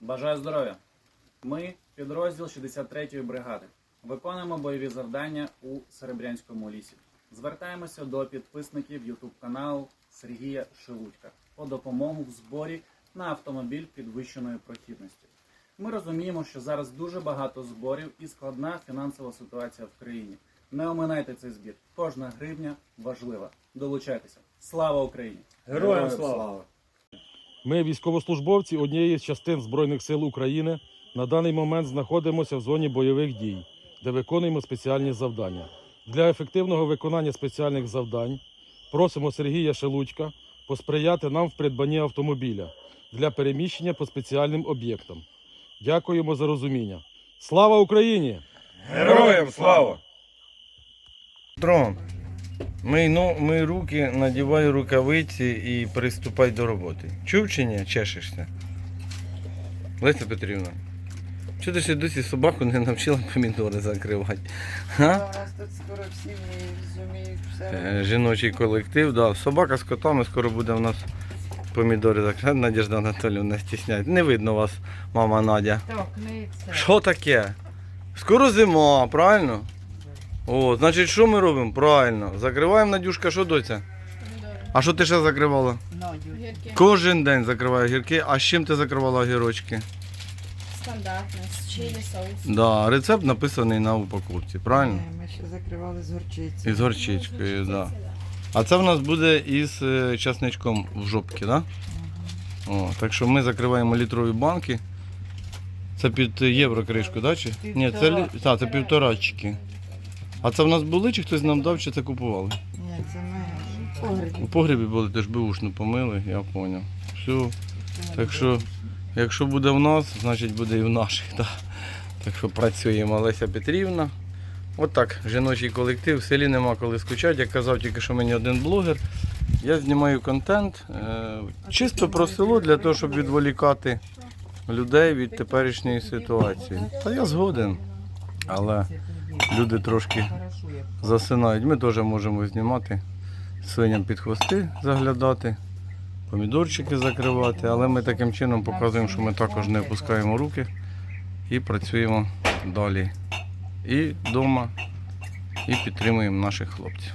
Бажаю здоров'я! Ми, підрозділ 63-ї бригади, виконуємо бойові завдання у Серебрянському лісі. Звертаємося до підписників YouTube каналу Сергія Шелудька по допомогу в зборі на автомобіль підвищеної прохідності. Ми розуміємо, що зараз дуже багато зборів і складна фінансова ситуація в країні. Не оминайте цей збір. Кожна гривня важлива. Долучайтеся. Слава Україні! Героям слава! Ми, військовослужбовці однієї з частин Збройних сил України, на даний момент знаходимося в зоні бойових дій, де виконуємо спеціальні завдання. Для ефективного виконання спеціальних завдань просимо Сергія Шелудька посприяти нам в придбанні автомобіля для переміщення по спеціальним об'єктам. Дякуємо за розуміння. Слава Україні! Героям слава! Дрон, мий, ну, мий руки, надівай рукавиці і приступай до роботи. Чув чи ні? Чешешся? Леся Петрівна, чого ти ще досі собаку не навчила помідори закривати? У нас тут скоро всі зуміють все. Е, Жіночий колектив, да. собака з котами, скоро буде в нас помідори закривати. Надіжда Анатоліївна стісняє. Не видно вас, мама Надя. Так, не це. Що таке? Скоро зима, правильно? О, значить, що ми робимо? Правильно. Закриваємо Надюшка, що доця? А що ти ще закривала? Надю. Кожен день закриваю гірки. А з чим ти закривала огірочки? Стандартно, з чилі соус. Да, рецепт написаний на упаковці, правильно? Ні, Ми ще закривали з горчиці. Із горчичкою, так. Да. А це в нас буде із е, часничком в жопці, так? Да? О, так що ми закриваємо літрові банки. Це під євро кришку, да? Чи? Ні, це, лі- та, це півторачки. А це в нас були, чи хтось нам дав, чи це купували? Ні, це ми в погребі. У погребі були, теж бушну помили, я зрозумів. Все. Так що, якщо буде в нас, значить буде і в наших. Так, так що працюємо Леся Петрівна. От так, жіночий колектив, в селі нема коли скучати. Як казав тільки що мені один блогер. Я знімаю контент е, чисто про село для того, щоб відволікати людей від теперішньої ситуації. Та я згоден. Але люди трошки засинають. Ми теж можемо знімати свиням під хвости заглядати, помідорчики закривати, але ми таким чином показуємо, що ми також не опускаємо руки і працюємо далі. І вдома, і підтримуємо наших хлопців.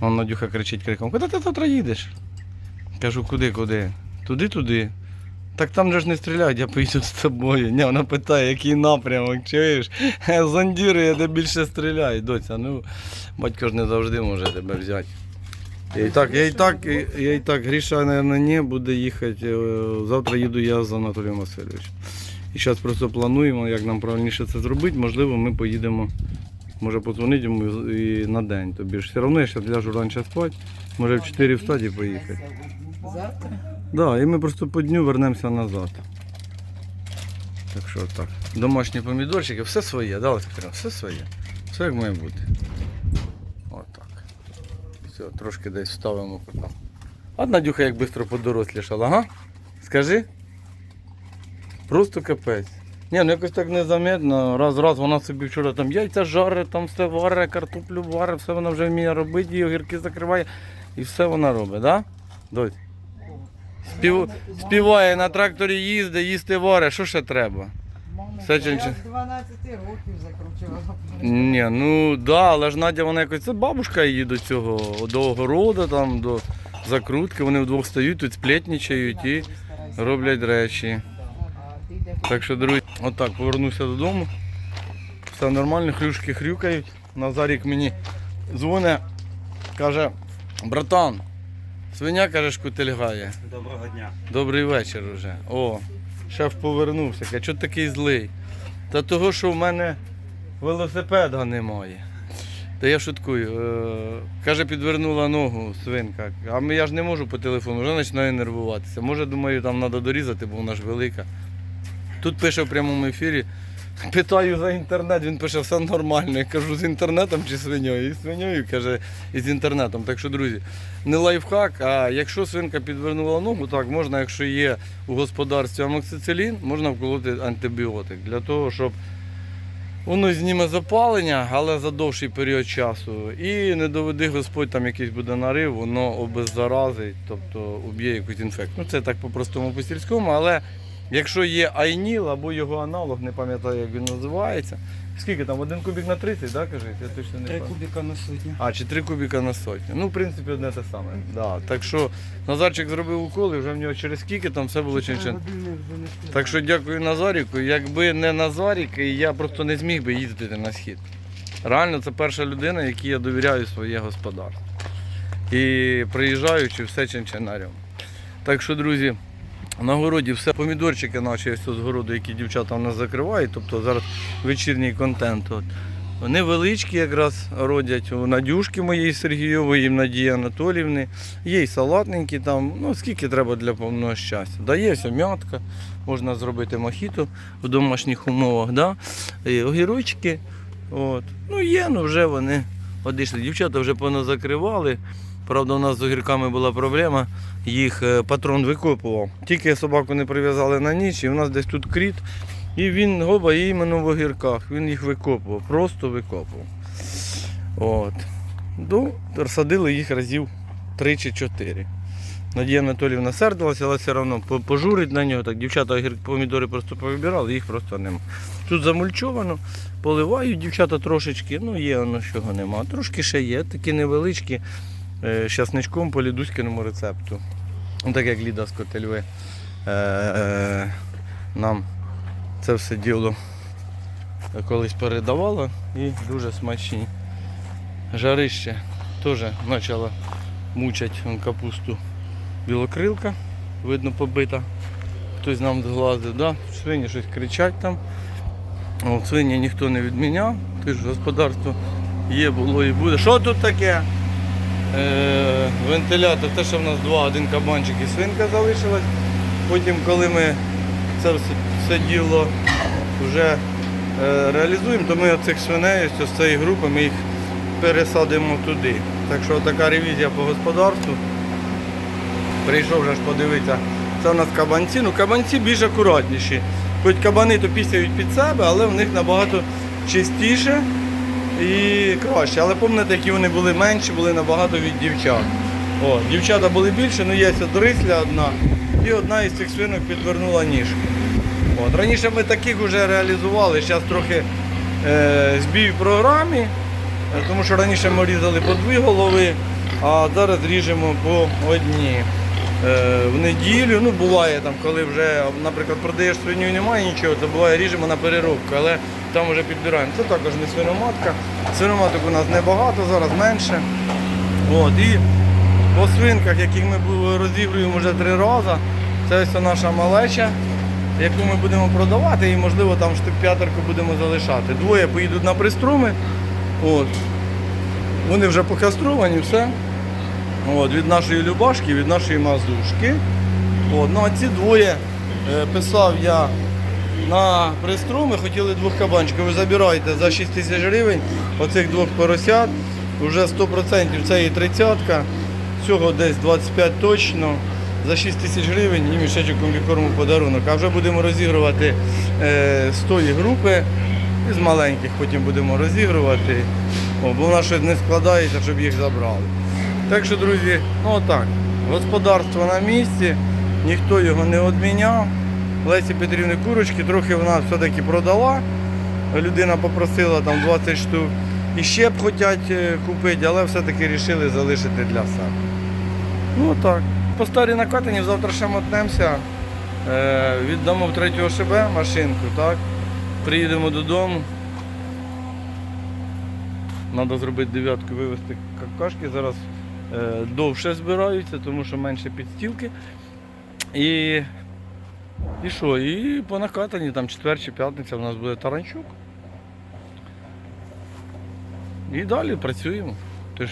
Вон Надюха кричить криком, куди ти завтра їдеш? Кажу, куди, куди? Туди-туди. Так там же ж не стріляють, я поїду з тобою. Ні, вона питає, який напрямок, чуєш? Зондірує, де більше стріляють, доця. Ну, батько ж не завжди може тебе взяти. Я і так, я і так, я і так, Гріша, мабуть, не буде їхати. Е, Завтра їду я з Анатолієм Васильовичем. І зараз просто плануємо, як нам правильніше це зробити. Можливо, ми поїдемо, може подзвонити йому і на день. Тобі ж все одно я зараз ляжу раніше спати, може в 4 встати і поїхати. Завтра? Да, і ми просто по дню вернемося назад. Так що так. Домашні помідорчики, все своє, да, Олеся Петрівна? Все своє. Все як має бути. Отак. Все, трошки десь вставимо потім. А Надюха як швидко подорослішала, ага? Скажи. Просто капець. Ні, ну якось так незаметно. Раз раз вона собі вчора там яйця жарить, там все варить, картоплю варить, все вона вже вміє робити, і огірки закриває. І все вона робить, так? Да? Дось? Спів... Співає на тракторі їздить, їсти варить, що ще треба? Все, я чи- з 12 років закручувала. Ні, ну да, але ж Надя вона якось. Це бабушка її до цього, до огороду, там, до закрутки. Вони вдвох стають, тут сплетничають і роблять речі. Так що, друзі, отак, повернувся додому. Все нормально, хрюшки хрюкають. Назарік мені дзвоне, каже, братан, свиня каже, шкутильгає. Доброго дня. Добрий вечір уже. О, шеф повернувся. Каже, чого такий злий? Та того, що в мене велосипеда немає. Та я шуткую. Е, каже, підвернула ногу свинка. А я ж не можу по телефону, вже починаю нервуватися. Може, думаю, там треба дорізати, бо вона ж велика. Тут пише в прямому ефірі. Питаю за інтернет, він пише, все нормально. Я кажу, з інтернетом чи свиньою? І свиньою, каже, і з інтернетом. Так що, друзі, не лайфхак, а якщо свинка підвернула ногу, так можна, якщо є у господарстві амоксицилін, можна вколоти антибіотик для того, щоб воно зніме запалення, але за довший період часу. І не доведи Господь там якийсь буде нарив, воно обеззаразить, тобто уб'є якусь інфекцію. Ну це так по-простому по сільському, але Якщо є Айніл або його аналог, не пам'ятаю, як він називається. Скільки там? Один кубик на 30, так, кажуть? Я точно не Три пам'ятаю. кубіка на сотню. А, чи 3 кубика на сотню. Ну, в принципі, одне те саме. Да. Так що Назарчик зробив укол і вже в нього через скільки там все було чин-чин. Так що дякую Назаріку. Якби не Назарік, я просто не зміг би їздити на схід. Реально, це перша людина, якій я довіряю своє господарство. І приїжджаючи, все чинчинарем. Так що, друзі, на городі все помідорчики наші ось з городу, які дівчата у нас закривають, тобто зараз вечірній контент. От. Вони величкі якраз родять у Надюшки моєї Сергійової, в Надії Анатолівни. Є й салатненькі там, ну скільки треба для повного щастя. Да, є м'ятка, можна зробити мохіто в домашніх умовах. Да? І огірочки. От. Ну є, ну вже вони одійшли. Дівчата вже поназакривали. Правда, у нас з огірками була проблема, їх е, патрон викопував. Тільки собаку не прив'язали на ніч, і у нас десь тут кріт. І він гоба іменно в огірках. Він їх викопував, просто викопував. От. Ну, розсадили їх разів три чи чотири. Надія Анатоліївна сердилася, але все одно пожурить на нього. Так, дівчата помідори просто повибирали, їх просто нема. Тут замульчовано, поливають дівчата трошечки, ну є воно чого нема. Трошки ще є, такі невеличкі, з часничком по лідуськиному рецепту. Ну, так як Ліда з Котельви е, е, нам це все діло колись передавала і дуже смачні. Жарище теж почала мучать капусту білокрилка, видно побита. Хтось нам зглазив, да? свині щось кричать там. О, свині ніхто не відміняв, ти ж господарство є, було і буде. Що тут таке? Е, вентилятор, те, що в нас два, один кабанчик і свинка залишилась. Потім, коли ми це все, діло вже е, реалізуємо, то ми оцих свиней з цієї групи ми їх пересадимо туди. Так що така ревізія по господарству. Прийшов вже ж подивитися. Це у нас кабанці. Ну кабанці більш акуратніші. Хоч кабани то пісяють під себе, але в них набагато чистіше і краще. Але пам'ятаєте, які вони були менші, були набагато від дівчат. О, дівчата були більше, ну є дрисля одна. І одна із цих свинок підвернула ніжку. От. Раніше ми таких вже реалізували, зараз трохи е, збій в програмі, е, тому що раніше ми різали по дві голови, а зараз ріжемо по одній. Е, в неділю, ну буває там, коли вже, наприклад, продаєш свиню і немає нічого, то буває ріжемо на переробку, але там вже підбираємо. Це також не свиноматка. Свиноматок у нас небагато, зараз менше. От, і по свинках, яких ми розігруємо вже три рази, це ось наша малеча, яку ми будемо продавати і можливо там штук п'ятерку будемо залишати. Двоє поїдуть на приструми. От. Вони вже покастровані, все. От, від нашої Любашки, від нашої мазушки. От, ну, а ці двоє е, писав я на приструми, хотіли двох кабанчиків. Ви забираєте за 6 тисяч гривень оцих двох поросят. Вже 100% це і тридцятка. Всього десь 25 точно. За 6 тисяч гривень і мішечок комбікорму подарунок. А вже будемо розігрувати е, з тої групи. І з маленьких потім будемо розігрувати. О, бо вона щось не складається, щоб їх забрали. Так що, друзі, ну отак. Господарство на місці, ніхто його не відміняв. Лесі Петрівни курочки трохи вона все-таки продала. Людина попросила там 20 штук. І ще б хочуть е, купити, але все-таки вирішили залишити для себе. Ну так. По старій накатані завтра ще мотнемося. Е, віддамо в третього ШБ машинку, так? Приїдемо додому. Треба зробити дев'ятку, вивезти какашки. Зараз довше збираються, тому що менше підстілки. І, і що? І по накатанні, там четвер чи п'ятниця у нас буде таранчук. І далі працюємо. Тож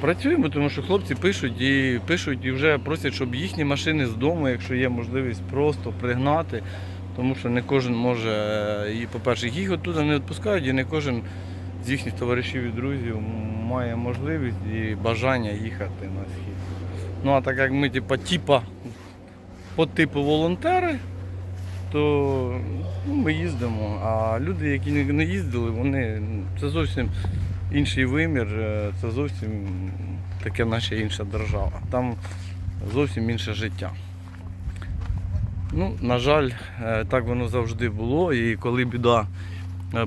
працюємо, тому що хлопці пишуть і пишуть і вже просять, щоб їхні машини з дому, якщо є можливість, просто пригнати. Тому що не кожен може, е, і, по-перше, їх оттуда не відпускають, і не кожен з їхніх товаришів і друзів має можливість і бажання їхати на схід. Ну а так як ми типа, типа по типу волонтери, то ну, ми їздимо. А люди, які не- їздили, вони це зовсім інший вимір, е, це зовсім таке наша інша держава. Там зовсім інше життя. Ну, на жаль, е, так воно завжди було. І коли біда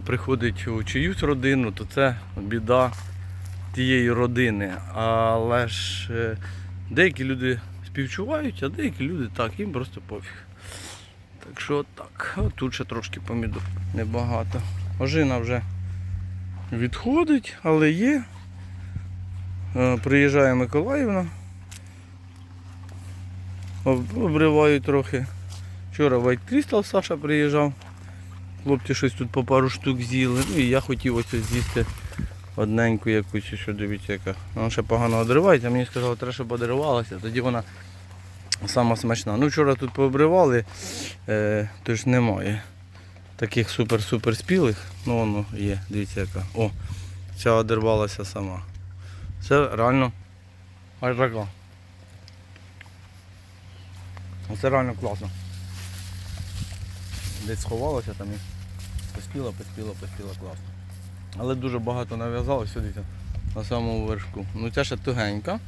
приходить у чиюсь родину, то це біда тієї родини. Але ж е, деякі люди співчувають, а деякі люди так, їм просто пофіг. Так що так. Тут ще трошки помідор. Небагато. Ожина вже відходить, але є. Е, Приїжджає Миколаївна. Обриваю трохи. Вчора White Crystal Саша приїжджав. Хлопці щось тут по пару штук з'їли. Ну і я хотів ось з'їсти одненьку якусь, що дивіться яка. Вона ще погано одривається, мені сказали, треба, щоб одривалася, тоді вона сама смачна. Ну вчора тут пообривали, е, тож немає таких супер-супер спілих. Ну воно є, дивіться яка. О, ця одривалася сама. Це реально аж така. Це реально класно. Десь сховалося там і поспіла, поспіла, поспіла класно. Але дуже багато нав'язалося сюди на самому вершку. Ну ця ще тугенька.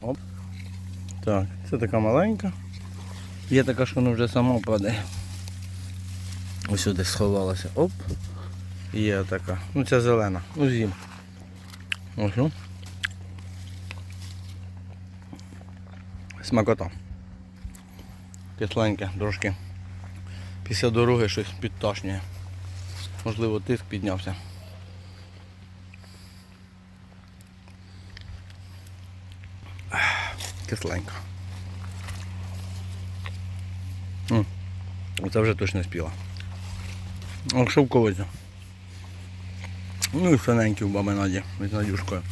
Оп. Так, це така маленька. Є така, що вона вже сама падає. Ось сюди сховалася. Оп. Є така. Ну ця зелена. Ну з'їм. Ось. ну. Смакота. Кисленьке трошки. Після дороги щось підташнює. Можливо, тиск піднявся. Кисленько. М, Оце вже точно спіла. О, шовковиця. Ну і синенькі в баби Наді з Надюшкою.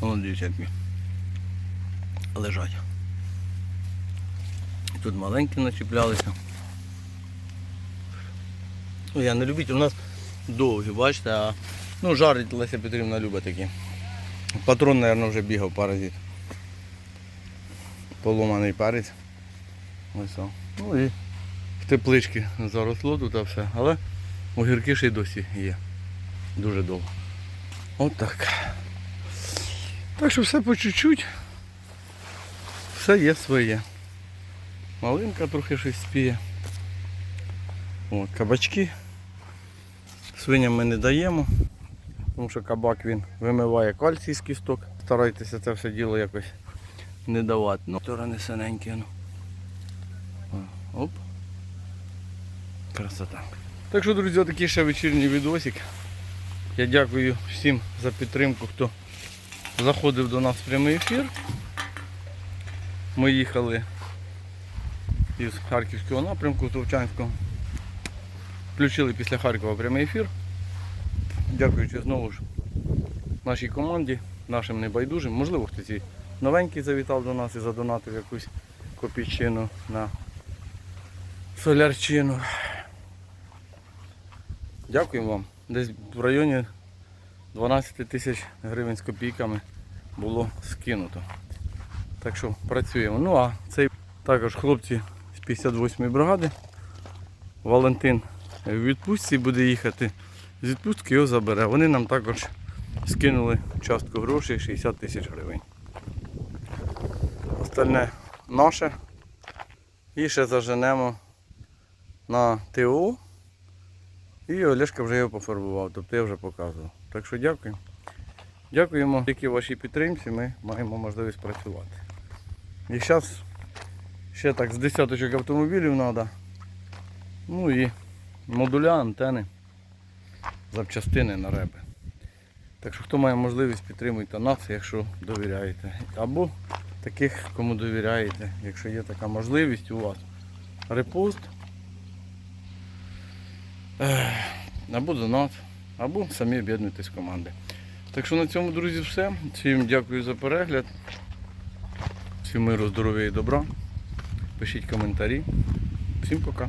Воно які. Лежать. Тут маленькі начіплялися. Ну, я не любитель, у нас довгі, бачите, а ну, жарить Леся Петрівна любить такі. Патрон, мабуть, вже бігав паразит. Поломаний перець. Ось о. Ну і в теплички заросло тут все. Але огірки ще й досі є. Дуже довго. От так. Що все по чуть-чуть. Все є своє. Малинка трохи щось спіє. От, кабачки. Свиням ми не даємо, тому що кабак він вимиває кальцій з кісток. Старайтеся це все діло якось не давати. Ну, сторони синенькі. Ну. Оп. Красота. Так що, друзі, такий ще вечірній відосик. Я дякую всім за підтримку, хто заходив до нас в прямий ефір. Ми їхали із Харківського напрямку Товчанського. Включили після Харкова прямий ефір. Дякуючи знову ж нашій команді, нашим небайдужим. Можливо, хтось і новенький завітав до нас і задонатив якусь копійчину на солярчину. Дякуємо вам. Десь в районі 12 тисяч гривень з копійками було скинуто. Так що працюємо. Ну а цей також хлопці з 58-ї бригади. Валентин в відпустці буде їхати. З відпустки його забере. Вони нам також скинули частку грошей 60 тисяч гривень. Остальне наше. І ще заженемо на ТО. І Олешка вже його пофарбував, тобто я вже показував. Так що дякую. Дякуємо тільки вашій підтримці, ми маємо можливість працювати. І зараз ще так з десяточок автомобілів треба. Ну і модуля, антени, запчастини на реби. Так що хто має можливість підтримуйте нас, якщо довіряєте. Або таких, кому довіряєте, якщо є така можливість у вас. Репост. Або донат, або самі об'єднуйтесь в команди. Так що на цьому, друзі, все. Всім дякую за перегляд. Всім миру, здоров'я і добра. Пишіть коментарі. Всім пока.